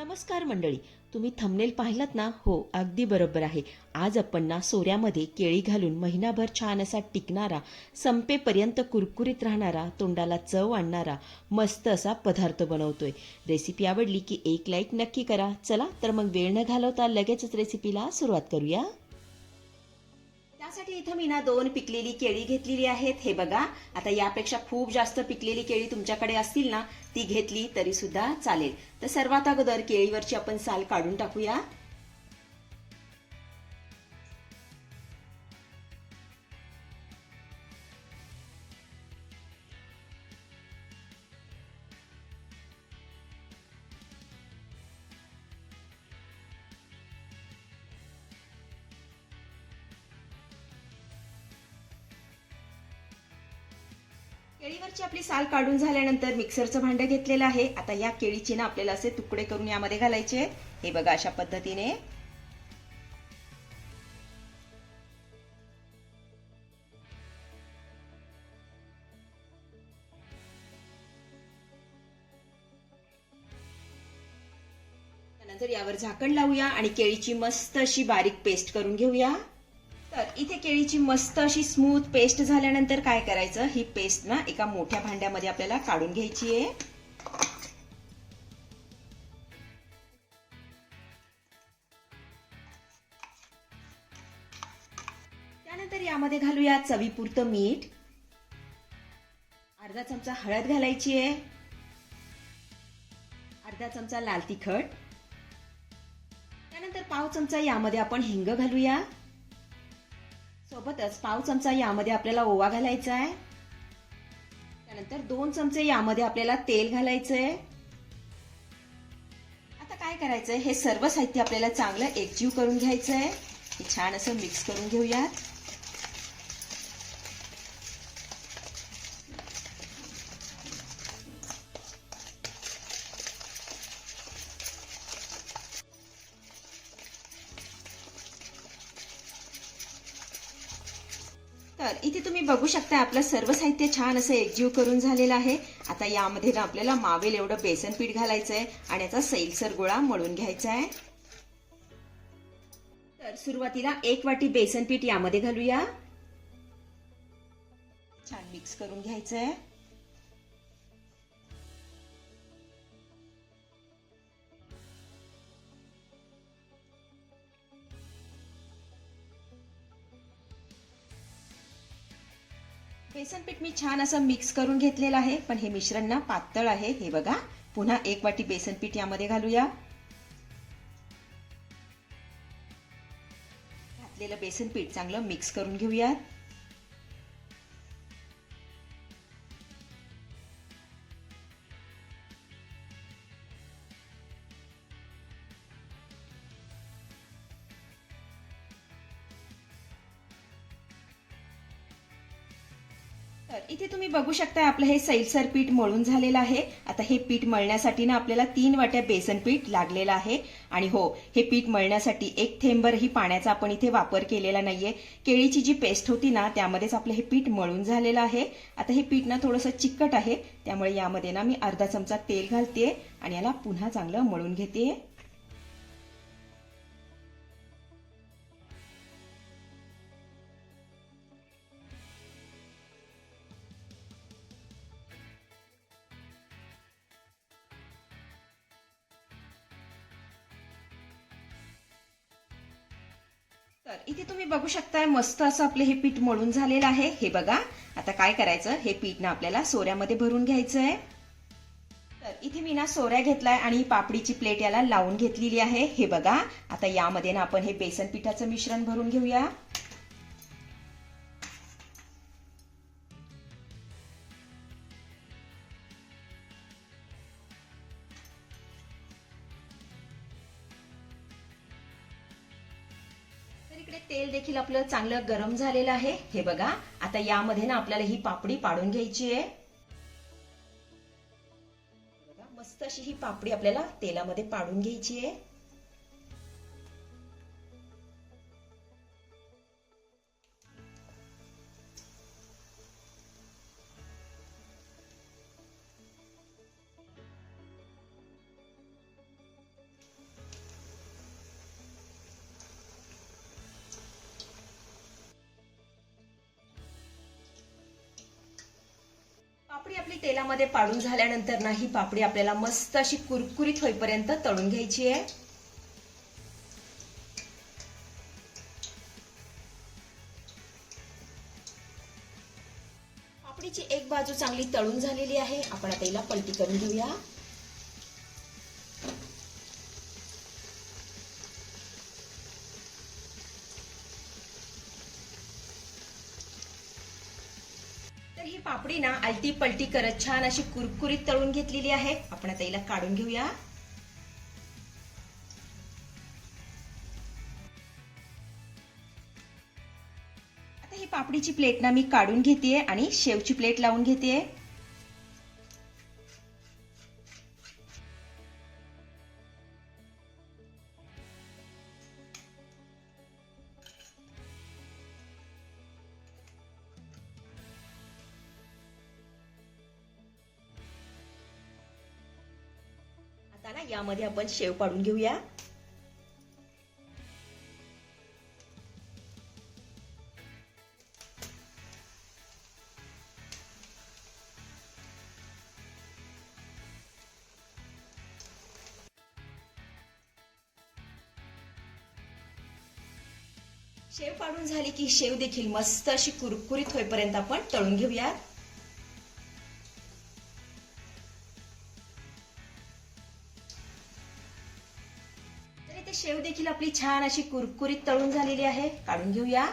नमस्कार मंडळी. तुम्ही थंबनेल पाहिलात ना? हो अगदी बरोबर आहे. आज आपण ना सोऱ्यामध्ये केळी घालून महिनाभर छान असा टिकणारा संपेपर्यंत कुरकुरीत राहणारा तोंडाला चव आणणारा मस्त असा पदार्थ बनवतोय. रेसिपी आवडली की एक लाईक नक्की करा. चला तर मग वेळ न घालवता लगेचच रेसिपीला सुरुवात करूया. त्यासाठी इथं मी ना दोन पिकलेली केळी घेतलेली आहेत. हे बघा आता यापेक्षा खूप जास्त पिकलेली केळी तुमच्याकडे असतील ना ती घेतली तरी सुद्धा चालेल. तर सर्वात अगोदर केळीवरची आपण साल काढून टाकूया. केळीवरची आपली साल काढून झाल्यानंतर मिक्सरचं भांडं घेतलेलं आहे. आता या केळीचे ना आपल्याला असे तुकडे करून यामध्ये घालायचे आहेत. हे बघा अशा पद्धतीने. त्यानंतर यावर झाकण लावूया आणि केळीची मस्त अशी बारीक पेस्ट करून घेऊया. तर इथे केळीची मस्त अशी स्मूथ पेस्ट झाल्यानंतर काय करायचं? ही पेस्ट ना एका मोठ्या भांड्यामध्ये आपल्याला काढून घ्यायची आहे. त्यानंतर यामध्ये घालूया चवीपुरतं मीठ. अर्धा चमचा हळद घालायची आहे. अर्धा चमचा लाल तिखट. त्यानंतर पाव चमचा यामध्ये आपण हिंग घालूया. सोबतच पाव चमचा यामध्ये आपल्याला ओवा घालायचा आहे. त्यानंतर दोन चमचे यामध्ये आपल्याला तेल घालायचं आहे आता काय करायचंय? हे सर्व साहित्य आपल्याला चांगलं एकजीव करून घ्यायचं आहे हे छान असं मिक्स करून घेऊयात. तर इथे तुम्ही बघू शकता आपलं सर्व साहित्य छान असं एकजीव करून झालेलं आहे. आता यामध्ये ना आपल्याला मावेल एवढं बेसन पीठ घालायचं आहे आणि याचा सैलसर गोळा मळून घ्यायचा आहे तर सुरुवातीला एक वाटी बेसन पीठ यामध्ये घालूया. छान मिक्स करून घ्यायचं आहे बेसन पीठ मी छान असं मिक्स करून घेतलेलं आहे पण हे मिश्रण ना पातळ आहे. हे बघा पुन्हा एक वाटी बेसन पीठ यामध्ये घालूया. घातलेलं बेसन पीठ चांगलं मिक्स करून घेऊयात. तर इथे तुम्ही बघू शकता आपलं हे सैलसर पीठ मळून झालेलं आहे. आता हे पीठ मळण्यासाठी ना आपल्याला तीन वाट्या बेसन पीठ लागलेलं आहे. आणि हो हे पीठ मळण्यासाठी एक थेंबर ही पाण्याचा आपण इथे वापर केलेला नाहीये. केळीची जी पेस्ट होती ना त्यामध्येच आपलं हे पीठ मळून झालेलं आहे. आता हे पीठ ना थोडंसं चिकट आहे. त्यामुळे यामध्ये ना मी अर्धा चमचा तेल घालते आणि याला पुन्हा चांगलं मळून घेते तर इथे तुम्ही बघू शकताय मस्त असं आपलं हे पीठ मळून झालेलं आहे. हे बघा आता काय करायचं? हे पीठ ना आपल्याला सोऱ्यामध्ये भरून घ्यायचं आहे तर इथे मी ना सोऱ्या घेतलाय आणि पापडीची प्लेट याला लावून घेतलेली आहे. हे बघा आता यामध्ये ना आपण हे बेसन पिठाचं मिश्रण भरून घेऊया. देखील आपलं चांगलं गरम झालेलं आहे. हे बघा आता यामध्ये ना आपल्याला ही पापडी पाडून घ्यायची आहे. मस्त अशी ही पापडी आपल्याला तेलामध्ये पाडून घ्यायची आहे. तेलामध्ये पाडून झाल्यानंतर ना ही पापडी आपल्याला मस्त अशी कुरकुरीत होईपर्यंत तळून घ्यायची आहे. पापडीची एक बाजू चांगली तळून झालेली आहे. आपण आता हिला पलटी करून घेऊया. पापडी ना आलटी पलटी करत छान अशी कुरकुरीत तळून घेतलेली आहे. आपण आता हिला काढून घेऊया. आता ही पापडीची प्लेट ना मी काढून घेतेय आणि शेवची प्लेट लावून घेतेय. आता ना यामध्ये आपण शेव पाडून घेऊया. शेव पाडून झाली की शेव देखील मस्त अशी कुरकुरीत होईपर्यंत आपण तळून घेऊया. छान अशी कुरकुरीत तळून झालेली आहे. काढून घेऊया.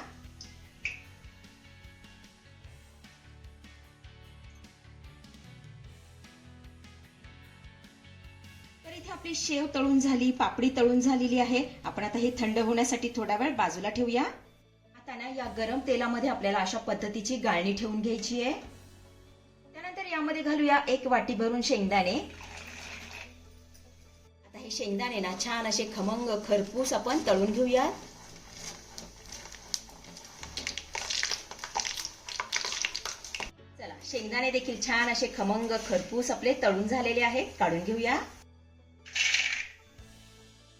तर इथे आपली शेव तळून झाली पापडी तळून झालेली आहे. आपण आता हे थंड होण्यासाठी थोडा वेळ बाजूला ठेवूया. आता ना या गरम तेलामध्ये आपल्याला अशा पद्धतीची गाळणी ठेवून घ्यायची आहे. त्यानंतर यामध्ये घालूया एक वाटी भरून शेंगदाणे. आता हे शेंगदाणे ना छान असे खमंग खरपूस आपण तळून घेऊया चला शेंगदाणे देखील छान असे खमंग खरपूस आपले तळून झालेले आहेत काढून घेऊया.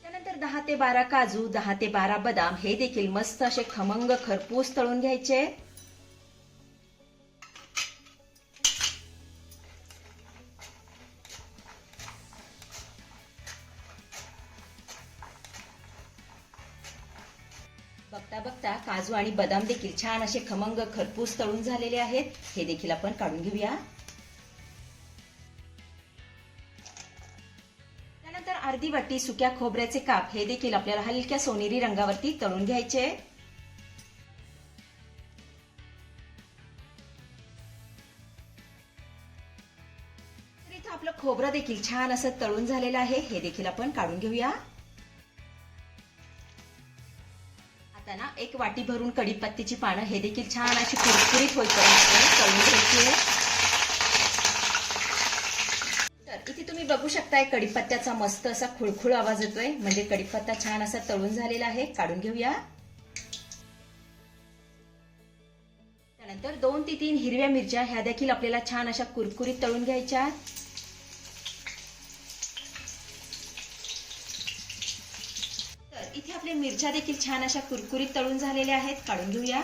त्यानंतर दहा ते बारा काजू दहा ते बारा बदाम हे देखील मस्त असे खमंग खरपूस तळून घ्यायचे. काजू आणि बदाम देखील छान असे खमंग खरपूस तळून झालेले आहेत. हे देखील आपण काढून घेऊया. त्यानंतर अर्धी वाटी सुक्या खोबऱ्याचे काप हे देखील आपल्याला हलक्या सोनेरी रंगावरती तळून घ्यायचे. इथं आपलं खोबरं देखील छान असं तळून झालेलं आहे. हे देखील आपण काढून घेऊया. असताना एक वाटी भरून कडीपत्तीची पानं हे देखील छान अशी कुरकुरीत होईपर्यंत तळून घ्यायची तर इथे तुम्ही बघू शकताय कडीपत्त्याचा मस्त असा खुळखुळ आवाज येतोय. म्हणजे कडीपत्ता छान असा तळून झालेला आहे. काढून घेऊया. त्यानंतर दोन ते तीन हिरव्या मिरच्या ह्या देखील आपल्याला छान अशा कुरकुरीत तळून घ्यायच्या मिरच्या देखील छान अशा कुरकुरीत तळून झालेल्या आहेत. काढून घेऊया.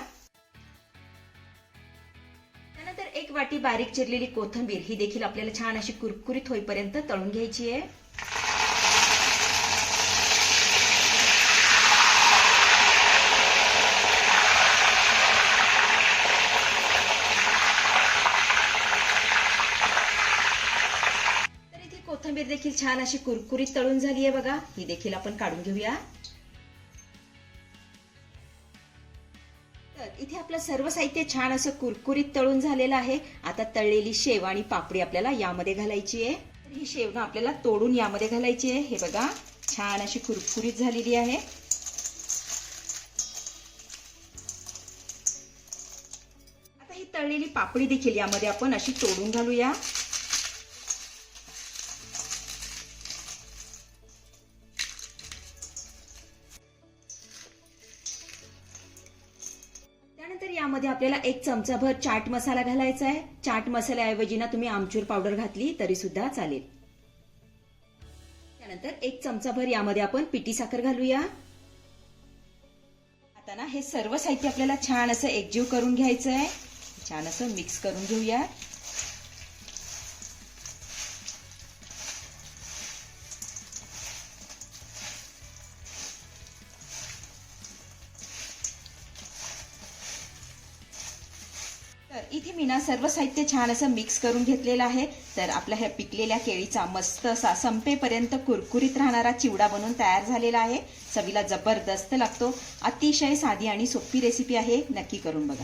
त्यानंतर एक वाटी बारीक चिरलेली कोथंबीर ही देखील आपल्याला छान अशी कुरकुरीत होईपर्यंत तळून घ्यायची आहे. तर कोथिंबीर देखील छान अशी कुरकुरीत तळून झाली आहे बघा. ही देखील आपण काढून घेऊया. तर इथे आपलं सर्व साहित्य छान असं कुरकुरीत तळून झालेलं आहे. आता तळलेली शेव आणि पापडी आपल्याला यामध्ये घालायची आहे. ही शेव ना आपल्याला तोडून यामध्ये घालायची आहे. हे बघा छान अशी कुरकुरीत झालेली आहे. आता ही तळलेली पापडी देखील यामध्ये आपण अशी तोडून घालूया. यामध्ये आपल्याला एक चमचाभर चाट मसाला घालायचा आहे. चाट मसाल्याऐवजी ना तुम्ही आमचूर पावडर घातली तरी सुद्धा चालेल. त्यानंतर एक चमचाभर यामध्ये आपण पिटी साखर घालूया. आता ना हे सर्व साहित्य आपल्याला छान असं एकजीव करून घ्यायचं आहे छान असं मिक्स करून घेऊया. सर्व साहित्य छान असं मिक्स करून घेतलेलं आहे. तर आपल्या ह्या पिकलेल्या केळीचा मस्त असा संपेपर्यंत कुरकुरीत राहणारा चिवडा बनवून तयार झालेला आहे. चवीला जबरदस्त लागतो. अतिशय साधी आणि सोपी रेसिपी आहे. नक्की करून बघा.